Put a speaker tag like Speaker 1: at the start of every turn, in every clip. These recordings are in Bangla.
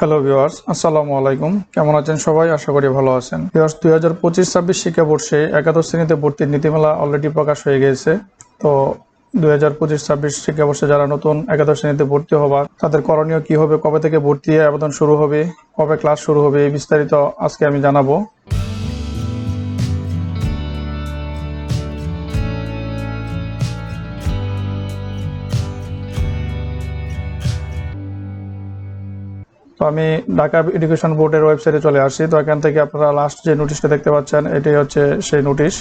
Speaker 1: হ্যালো ভিওয়ার্স আসসালামু আলাইকুম কেমন আছেন সবাই? আশা করি ভালো আছেন। ভিওয়ার্স দুই হাজার পঁচিশ ছাব্বিশ শিক্ষাবর্ষে একাদশ শ্রেণীতে ভর্তির নীতিমালা অলরেডি প্রকাশ হয়ে গেছে। তো দুই হাজার পঁচিশ ছাব্বিশ শিক্ষাবর্ষে যারা নতুন একাদশ শ্রেণীতে ভর্তি হবার, তাদের করণীয় কি হবে? কবে থেকে ভর্তি আবেদন শুরু হবে? কবে ক্লাস শুরু হবে? এই বিস্তারিত আজকে আমি জানাব। তো আমি ঢাকা এডুকেশন বোর্ডের ওয়েবসাইটে চলে আসি। তো এখান থেকে আপনারা লাস্ট যে নোটিশটা দেখতে পাচ্ছেন, এটাই হচ্ছে সেই নোটিশ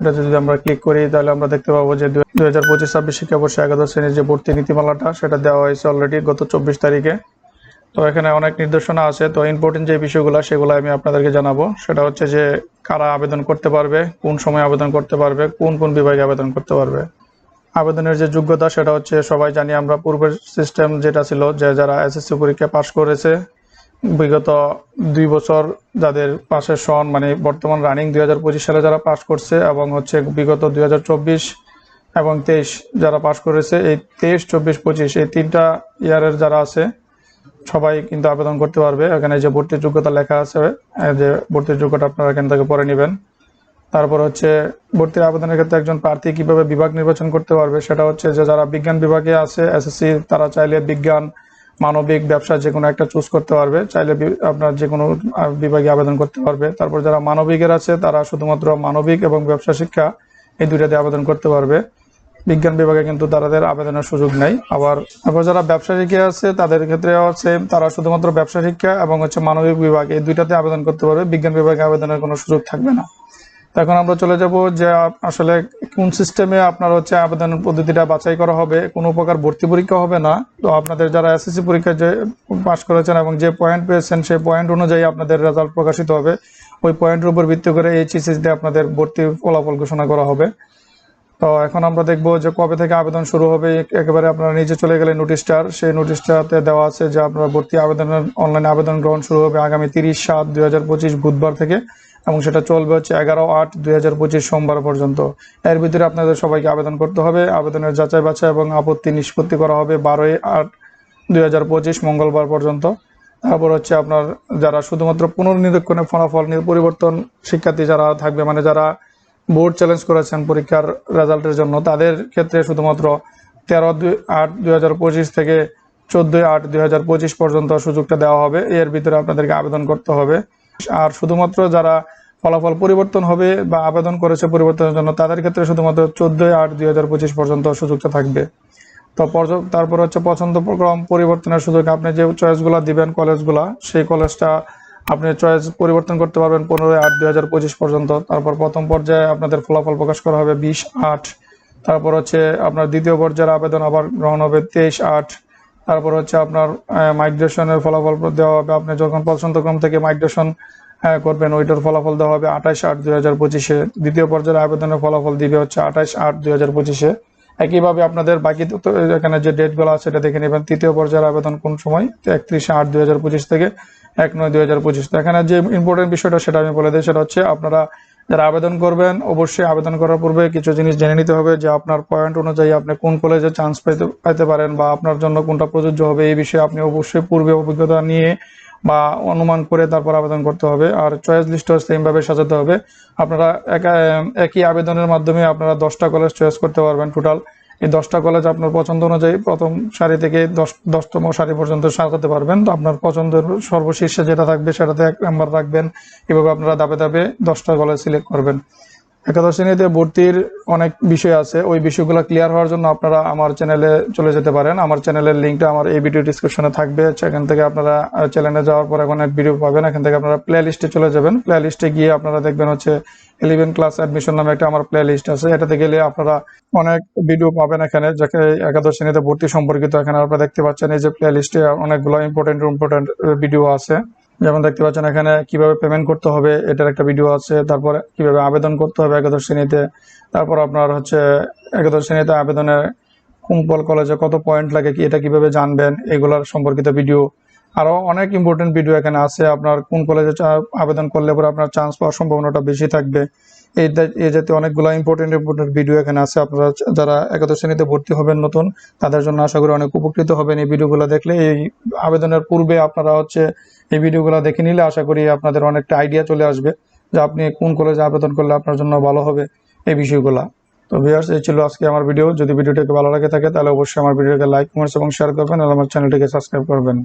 Speaker 1: এটা যদি আমরা ক্লিক করি, তাহলে আমরা দেখতে পাবো যে দুই হাজার পঁচিশ ছাব্বিশ শিক্ষাবর্ষে একাদশ শ্রেণির যে ভর্তি নীতিমালাটা, সেটা দেওয়া হয়েছে অলরেডি গত চব্বিশ তারিখে। তো এখানে অনেক নির্দেশনা আছে। তো ইম্পর্টেন্ট যে বিষয়গুলো, সেগুলো আমি আপনাদেরকে জানাব। সেটা হচ্ছে যে কারা আবেদন করতে পারবে, কোন সময় আবেদন করতে পারবে, কোন কোন বিভাগে আবেদন করতে পারবে। আবেদনের যে যোগ্যতা সেটা হচ্ছে সবাই জানি, আমরা পূর্বের সিস্টেম যেটা ছিল যে যারা এসএসসি পরীক্ষা পাশ করেছে, বিগত দুই বছর যাদের পাশের সন মানে বর্তমান রানিং দুই হাজার পঁচিশ সালে যারা পাশ করছে এবং হচ্ছে বিগত দুই হাজার চব্বিশ এবং তেইশ যারা পাশ করেছে, এই তেইশ, চব্বিশ, পঁচিশ, এই তিনটা ইয়ারের যারা আছে, সবাই কিন্তু আবেদন করতে পারবে। এখানে যে ভর্তির যোগ্যতা লেখা আছে, যে ভর্তির যোগ্যতা আপনারা এখান থেকে পরে নেবেন। তারপর হচ্ছে ভর্তির আবেদনের ক্ষেত্রে একজন প্রার্থী কীভাবে বিভাগ নির্বাচন করতে পারবে, সেটা হচ্ছে যে যারা বিজ্ঞান বিভাগে আছে এসএসসি তারা চাইলে বিজ্ঞান, মানবিক, ব্যবসা যে কোনো একটা চুজ করতে পারবে, চাইলে আপনার যে কোনো বিভাগে আবেদন করতে পারবে। তারপর যারা মানবিকের আছে, তারা শুধুমাত্র মানবিক এবং ব্যবসা শিক্ষা এই দুইটাতে আবেদন করতে পারবে। বিজ্ঞান বিভাগে কিন্তু তাদের আবেদনের সুযোগ নেই। আবার, তারপর যারা ব্যবসা শিক্ষা আছে, তাদের ক্ষেত্রে হচ্ছে তারা শুধুমাত্র ব্যবসা শিক্ষা এবং হচ্ছে মানবিক বিভাগ এই দুইটাতে আবেদন করতে পারবে। বিজ্ঞান বিভাগে আবেদনের কোনো সুযোগ থাকবে না। এখন আমরা চলে যাব যে আসলে কোন সিস্টেমে আপনার হচ্ছে আবেদন পদ্ধতিটা বাছাই করা হবে, কোনো প্রকার ভর্তি পরীক্ষা হবে না। তো আপনাদের যারা এসএসসি পরীক্ষায় যে পাস করেছেন এবং যে পয়েন্ট পেয়েছেন, সেই পয়েন্ট অনুযায়ী আপনাদের রেজাল্ট প্রকাশিত হবে। ওই পয়েন্টের উপর ভিত্তি করে এইচএসএস দিয়ে আপনাদের ভর্তি ফলাফল ঘোষণা করা হবে। তো এখন আমরা দেখব যে কবে থেকে আবেদন শুরু হবে। একেবারে আপনারা নিচে চলে গেলে নোটিশটার সেই নোটিশটাতে দেওয়া আছে যে আপনার ভর্তি আবেদনের অনলাইন আবেদন গ্রহণ শুরু হবে আগামী তিরিশ সাত দুই বুধবার থেকে। এবং সেটা চলবে হচ্ছে এগারো আট দুই সোমবার পর্যন্ত। এর ভিতরে আপনাদের সবাইকে আবেদন করতে হবে। আবেদনের যাচাই বাছাই এবং আপত্তি নিষ্পত্তি করা হবে বারোই আট দুই মঙ্গলবার পর্যন্ত। তারপর হচ্ছে আপনার যারা শুধুমাত্র পুনর্নিরীক্ষণের ফলাফল পরিবর্তন শিক্ষার্থী যারা থাকবে মানে যারা বোর্ড চ্যালেঞ্জ করেছেন পরীক্ষার রেজাল্টের জন্য, তাদের ক্ষেত্রে শুধুমাত্র তেরো দুই আট দুই থেকে চোদ্দোই আট দুই পর্যন্ত সুযোগটা দেওয়া হবে। এর ভিতরে আপনাদেরকে আবেদন করতে হবে। আর শুধুমাত্র যারা ফলাফল পরিবর্তন হবে বা আবেদন করেছে পরিবর্তনের জন্য, তাদের ক্ষেত্রে শুধুমাত্র চোদ্দই আট দুই হাজার পঁচিশ পর্যন্ত সুযোগটা থাকবে। তো তারপর হচ্ছে পছন্দ ক্রম পরিবর্তনের সুযোগ। আপনি যে চয়েসগুলো দিবেন কলেজগুলা সেই কলেজটা আপনি চয়েস পরিবর্তন করতে পারবেন পনেরোই আট দুই হাজার পঁচিশ পর্যন্ত। তারপর প্রথম পর্যায়ে আপনাদের ফলাফল প্রকাশ করা হবে বিশ আট। তারপর হচ্ছে আপনার দ্বিতীয় পর্যায়ের আবেদন আবার গ্রহণ হবে তেইশ আট। তারপর হচ্ছে আপনার মাইগ্রেশনের ফলাফল দেওয়া হবে। আপনি যখন পছন্দক্রম থেকে মাইগ্রেশন করবেন, ওইটার ফলাফল দেওয়া হবে আঠাশ আট দুই হাজার পঁচিশে। দ্বিতীয় পর্যায়ের আবেদনের ফলাফল দিবে হচ্ছে আঠাশ আট দুই হাজার পঁচিশে। একইভাবে আপনাদের বাকি এখানে যে ডেটগুলো আছে সেটা দেখে নেবেন, তৃতীয় পর্যায়ের আবেদন কোন সময়? একত্রিশে আট দুই হাজার পঁচিশ থেকে এক নয় দুই হাজার পঁচিশ। এখানে যে ইম্পর্টেন্ট বিষয়টা, সেটা আমি বলে দিই, সেটা হচ্ছে আপনারা যারা আবেদন করবেন, অবশ্যই আবেদন করার পূর্বে কিছু জিনিস জেনে নিতে হবে যে আপনার পয়েন্ট অনুযায়ী আপনি কোন কলেজে চান্স পেতে পেতে পারেন বা আপনার জন্য কোনটা প্রযোজ্য হবে এই বিষয়ে আপনি অবশ্যই পূর্বে অভিজ্ঞতা নিয়ে বা অনুমান করে তারপর আবেদন করতে হবে। আর চয়েস লিস্টও সেমভাবে সাজাতে হবে। আপনারা একা- একই আবেদনের মাধ্যমে আপনারা দশটা কলেজ চয়েস করতে পারবেন টোটাল এই দশটা কলেজ আপনার পছন্দ অনুযায়ী প্রথম সারি থেকে দশ, দশতম সারি পর্যন্ত সাজাতে পারবেন। তো আপনার পছন্দের সর্বশীর্ষে যেটা থাকবে সেটাতে এক নাম্বার রাখবেন। এভাবে আপনারা দাপে দাপে দশটা কলেজ সিলেক্ট করবেন। একাদশ শ্রেণীতে ভর্তির অনেক বিষয় আছে। ওই বিষয়গুলো ক্লিয়ার হওয়ার জন্য আপনারা আমার চ্যানেলে চলে যেতে পারেন। আমার চ্যানেলের লিঙ্কটা আমার এই ভিডিও ডিসক্রিপশনে থাকবে। সেখান থেকে আপনারা চ্যানেলে যাওয়ার পর এক ভিডিও পাবেন। এখান থেকে আপনারা প্লে লিস্টে চলে যাবেন। প্লে লিস্টে গিয়ে আপনারা দেখবেন হচ্ছে ইলেভেন ক্লাস অ্যাডমিশন নামে একটা আমার প্লে লিস্ট আছে। এটাতে গেলে আপনারা অনেক ভিডিও পাবেন এখানে। যাকে একাদশ শ্রেণীতে ভর্তি সম্পর্কিত এখানে আপনারা দেখতে পাচ্ছেন এই যে প্লে লিস্টে অনেকগুলো ইম্পর্টেন্ট ইম্পর্টেন্ট ভিডিও আছে। যেমন দেখতে পাচ্ছেন এখানে কীভাবে পেমেন্ট করতে হবে, এটার একটা ভিডিও আছে, তারপরে কীভাবে আবেদন করতে হবে একাদশ শ্রেণীতে, তারপর আপনার হচ্ছে একাদশ শ্রেণীতে আবেদনের কুম্পল কলেজে কত পয়েন্ট লাগে, কি এটা কীভাবে জানবেন, এগুলার সম্পর্কিত ভিডিও আরও অনেক ইম্পর্টেন্ট ভিডিও এখানে আছে। আপনার কোন কলেজে আবেদন করলে পরে আপনার চান্স পাওয়ার সম্ভাবনাটা বেশি থাকবে। এই এই জাতীয় অনেকগুলো ইম্পর্টেন্ট ইম্পর্টেন্ট ভিডিও এখানে আছে। আপনারা যারা একাদশ শ্রেণীতে ভর্তি হবেন নতুন, তাদের জন্য আশা করি অনেক উপকৃত হবেন এই ভিডিওগুলো দেখলে। এই আবেদনের পূর্বে আপনারা হচ্ছে এই ভিডিওগুলো দেখে নিলে আশা করি আপনাদের অনেকটা আইডিয়া চলে আসবে যে আপনি কোন কলেজে আবেদন করলে আপনার জন্য ভালো হবে এই বিষয়গুলো। তো ভিউয়ার্স এই ছিল আজকে আমার ভিডিও যদি ভিডিওটাকে ভালো লাগে থাকে, তাহলে অবশ্যই আমার ভিডিওকে লাইক কমেন্টস এবং শেয়ার করবেন আর আমার চ্যানেলটিকে সাবস্ক্রাইব করবেন।